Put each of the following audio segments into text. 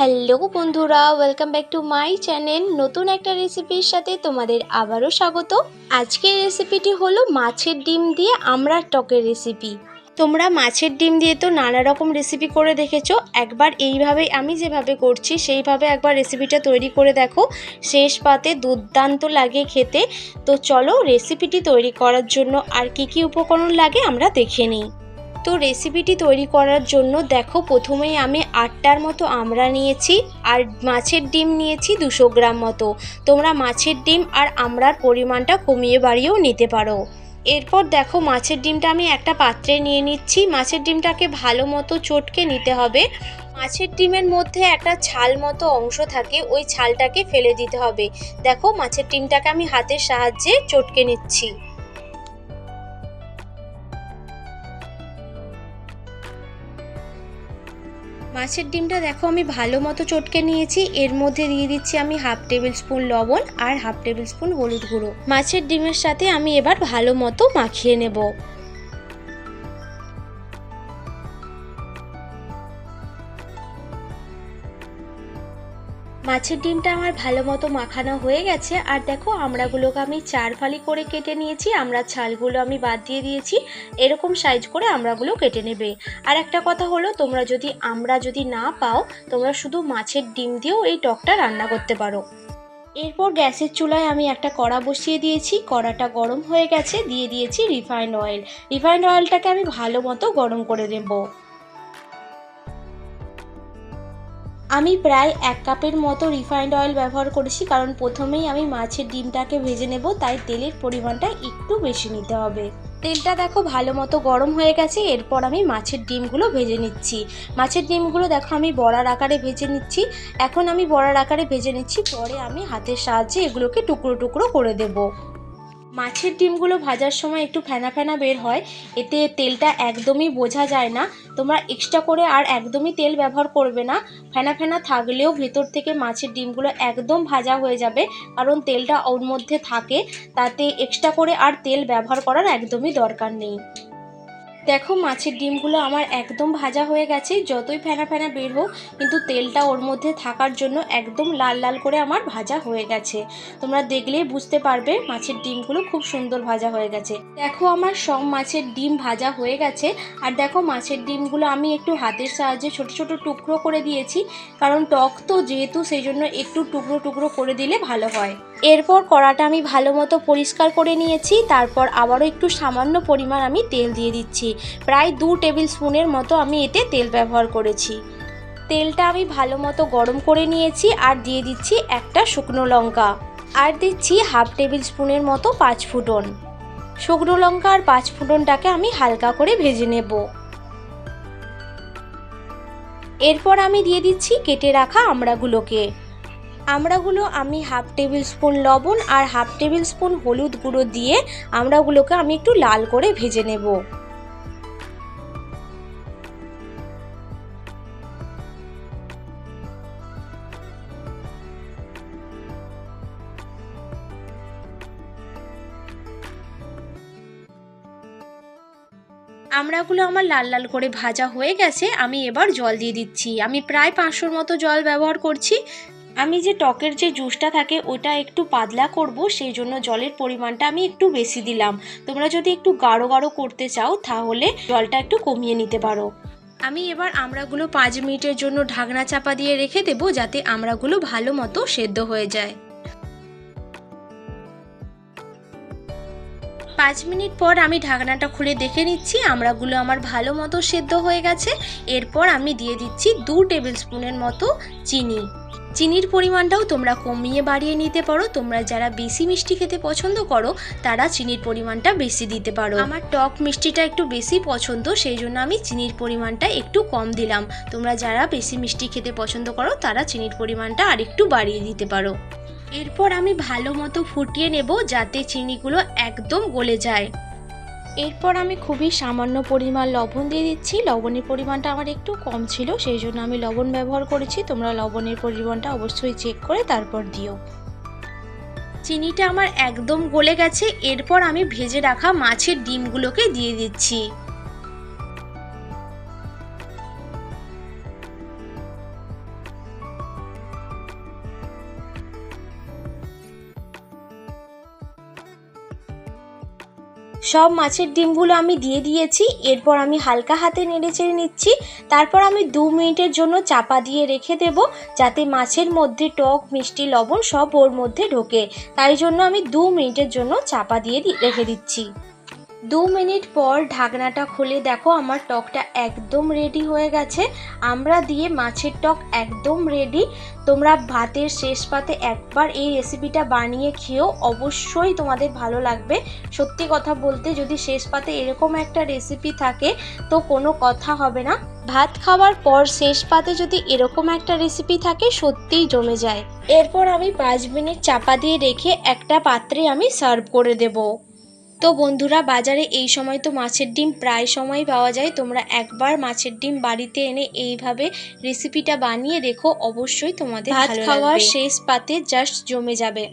Hello বন্ধুরা welcome back to my channel নতুন একটা রেসিপির সাথে তোমাদের আবারও স্বাগত। আজকের রেসিপিটি হলো মাছের ডিম দিয়ে আমরা টকের রেসিপি তোমরা মাছের ডিম দিয়ে তো নানা রকম রেসিপি করে দেখেছ। একবার এইভাবে আমি যেভাবে করছি, সেইভাবে একবার রেসিপিটা তৈরি করে দেখো। শেষ পাতে দুর্দান্ত লাগে খেতে। তো চলো রেসিপিটি তৈরি করার জন্য আর কি কি উপকরণ লাগে আমরা দেখে নিই। তো রেসিপিটি তৈরি করার জন্য দেখো প্রথমেই আমি আটটার মতো আমরা নিয়েছি আর মাছের ডিম নিয়েছি দুশো গ্রাম মতো। তোমরা মাছের ডিম আর আমড়ার পরিমাণটা কমিয়ে বাড়িয়েও নিতে পারো। এরপর দেখো মাছের ডিমটা আমি একটা পাত্রে নিয়ে নিচ্ছি। মাছের ডিমটাকে ভালো মতো চটকে নিতে হবে। মাছের ডিমের মধ্যে একটা ছাল মতো অংশ থাকে, ওই ছালটাকে ফেলে দিতে হবে। দেখো মাছের ডিমটাকে আমি হাতের সাহায্যে চটকে নিচ্ছি। মাছের ডিমটা দেখো, আমি ভালো মতো চটকে নিয়েছি। এর মধ্যে দিয়ে দিচ্ছি আমি হাফ টেবিল স্পুন লবণ আর হাফ টেবিল স্পুন হলুদ গুঁড়ো। মাছের ডিমের সাথে আমি এবার ভালো মতো মাখিয়ে নেব। মাছের ডিমটা আমার ভালো মতো মাখানো হয়ে গেছে, আর দেখো আমড়াগুলোকে আমি চার ফালি করে কেটে নিয়েছি আমরা ছালগুলো আমি বাদ দিয়ে দিয়েছি, এরকম সাইজ করে আমড়াগুলো কেটে নেবে। আর একটা কথা হলো, তোমরা যদি আমড়া যদি না পাও, তোমরা শুধু মাছের ডিম দিয়েও এই টকটা রান্না করতে পারো। এরপর গ্যাসের চুলায় আমি একটা কড়া বসিয়ে দিয়েছি, কড়াটা গরম হয়ে গেছে, দিয়ে দিয়েছি রিফাইন্ড অয়েল রিফাইন্ড অয়েলটাকে আমি ভালো মতো গরম করে নেব। আমি প্রায় এক কাপের মতো রিফাইন্ড অয়েল ব্যবহার করেছি, কারণ প্রথমেই আমি মাছের ডিমটাকে ভেজে নেব, তাই তেলের পরিমাণটা একটু বেশি নিতে হবে। তেলটা দেখো ভালো মতো গরম হয়ে গেছে, এরপর আমি মাছের ডিমগুলো ভেজে নিচ্ছি। মাছের ডিমগুলো দেখো আমি বড়ার আকারে ভেজে নিচ্ছি। এখন আমি বড়ার আকারে ভেজে নিচ্ছি, পরে আমি হাতের সাহায্যে এগুলোকে টুকরো টুকরো করে দেবো। মাছের ডিমগুলো ভাজার সময় একটু ফেনা ফেনা বের হয়, এতে তেলটা একদমই বোঝা যায় না। তোমরা এক্সট্রা করে আর একদমই তেল ব্যবহার করবে না। ফেনা ফেনা থাকলেও ভেতর থেকে মাছের ডিমগুলো একদম ভাজা হয়ে যাবে, কারণ তেলটা ওর মধ্যে থাকে, তাতে এক্সট্রা করে আর তেল ব্যবহার করার একদমই দরকার নেই। দেখো, মাছের ডিমগুলো আমার একদম ভাজা হয়ে গেছে, যতই ফেনা ফেনা বের হোক, কিন্তু তেলটা ওর মধ্যে থাকার জন্য একদম লাল লাল করে আমার ভাজা হয়ে গেছে। তোমরা দেখলেই বুঝতে পারবে মাছের ডিমগুলো খুব সুন্দর ভাজা হয়ে গেছে। দেখো, আমার সব মাছের ডিম ভাজা হয়ে গেছে। আর দেখো, মাছের ডিমগুলো আমি একটু হাতের সাহায্যে ছোট ছোট টুকরো করে দিয়েছি, কারণ টক তো যেহেতু, সেই জন্য একটু টুকরো টুকরো করে দিলে ভালো হয়। এরপর কড়াটা আমি ভালো মতো পরিষ্কার করে নিয়েছি, তারপর আবারও একটু সামান্য পরিমাণ আমি তেল দিয়ে দিচ্ছি। প্রায় দু টেবিল স্পুনের মতো আমি এতে তেল ব্যবহার করেছি। তেলটা আমি ভালো মতো গরম করে নিয়েছি আর দিয়ে দিচ্ছি একটা শুকনো লঙ্কা। আর দিচ্ছি হাফ টেবিল স্পুনের মতো পাঁচ ফুটন। শুকনো লঙ্কা আর পাঁচ ফুটনটাকে আমি হালকা করে ভেজে নেব। এরপর আমি দিয়ে দিচ্ছি কেটে রাখা আমড়াগুলোকে। আমড়াগুলো আমি হাফ টেবিল স্পুন লবণ আর হাফ টেবিল স্পুন হলুদ গুঁড়ো দিয়ে আমড়াগুলোকে আমি একটু লাল করে ভেজে নেব। আমড়াগুলো আমার লাল লাল করে ভাজা হয়ে গেছে, আমি এবার জল দিয়ে দিচ্ছি। আমি প্রায় পাঁচশোর মতো জল ব্যবহার করছি। আমি যে টকের যে জুসটা থাকে, ওটা একটু পাতলা করব, সেই জন্য জলের পরিমাণটা আমি একটু বেশি দিলাম। তোমরা যদি একটু গাঢ় গাঢ় করতে চাও, তাহলে জলটা একটু কমিয়ে নিতে পারো। আমি এবার আমড়াগুলো পাঁচ মিনিটের জন্য ঢাকনা চাপা দিয়ে রেখে দেবো, যাতে আমড়াগুলো ভালো মতো সেদ্ধ হয়ে যায়। পাঁচ মিনিট পর আমি ঢাকনাটা খুলে দেখে নিচ্ছি আমড়াগুলো আমার ভালো মতো সেদ্ধ হয়ে গেছে। এরপর আমি দিয়ে দিচ্ছি দু টেবিল স্পুনের মতো চিনি। চিনির পরিমাণটাও তোমরা কমিয়ে বাড়িয়ে নিতে পারো। তোমরা যারা বেশি মিষ্টি খেতে পছন্দ করো, তারা চিনির পরিমাণটা বেশি দিতে পারো। আমার টক মিষ্টিটা একটু বেশি পছন্দ, সেই জন্য আমি চিনির পরিমাণটা একটু কম দিলাম। তোমরা যারা বেশি মিষ্টি খেতে পছন্দ করো, তারা চিনির পরিমাণটা আর একটু বাড়িয়ে দিতে পারো। এরপর আমি ভালো মতো ফুটিয়ে নেব যাতে চিনিগুলো একদম গলে যায়। এরপর আমি খুবই সামান্য পরিমাণ লবণ দিয়ে দিচ্ছি। লবণের পরিমাণটা আমার একটু কম ছিল, সেই জন্য আমি লবণ ব্যবহার করেছি। তোমরা লবণের পরিমাণটা অবশ্যই চেক করে তারপর দিও। চিনিটা আমার একদম গলে গেছে। এরপর আমি ভেজে রাখা মাছের ডিমগুলোকে দিয়ে দিচ্ছি। সব মাছের ডিমগুলো আমি দিয়ে দিয়েছি, এরপর আমি হালকা হাতে নেড়ে চেড়ে নিচ্ছি, তারপর আমি দু মিনিটের জন্য চাপা দিয়ে রেখে দেব, যাতে মাছের মধ্যে টক, মিষ্টি, লবণ সব ওর মধ্যে ঢোকে। তাই জন্য আমি দু মিনিটের জন্য চাপা দিয়ে রেখে দিচ্ছি। দু মিনিট পর ঢাকনাটা খুলে দেখো, আমার টকটা একদম রেডি হয়ে গেছে। আমরা দিয়ে মাছের টক একদম রেডি তোমরা ভাতের শেষ পাতে একবার এই রেসিপিটা বানিয়ে খেয়েও অবশ্যই তোমাদের ভালো লাগবে। সত্যি কথা বলতে যদি শেষ পাতে এরকম একটা রেসিপি থাকে, তো কোনো কথা হবে না। ভাত খাওয়ার পর শেষ পাতে যদি এরকম একটা রেসিপি থাকে, সত্যিই জমে যায়। এরপর আমি পাঁচ মিনিট চাপা দিয়ে রেখে একটা পাত্রে আমি সার্ভ করে দেবো। তো বন্ধুরা বাজারে এই সময় তো মাছের ডিম প্রায় সময় পাওয়া যায়। তোমরা একবার মাছের ডিম বাড়িতে এনে এইভাবে রেসিপিটা বানিয়ে দেখো। অবশ্যই তোমাদের ভাত খাওয়ার শেষ পাতে জাস্ট জমে যাবে।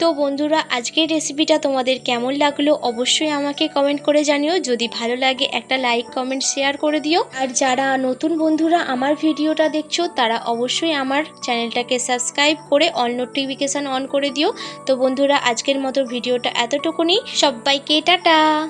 তো বন্ধুরা, আজকের রেসিপিটা তোমাদের কেমন লাগল অবশ্যই আমাকে কমেন্ট করে জানিও। যদি ভালো লাগে, একটা লাইক কমেন্ট শেয়ার করে দিও। আর যারা নতুন বন্ধুরা আমার ভিডিওটা দেখছ, তারা অবশ্যই আমার চ্যানেলটাকে সাবস্ক্রাইব করে অল নোটিফিকেশান অন করে দিও। তো বন্ধুরা, আজকের মতো ভিডিওটা এতটুকুনি। সবাইকে টাটা!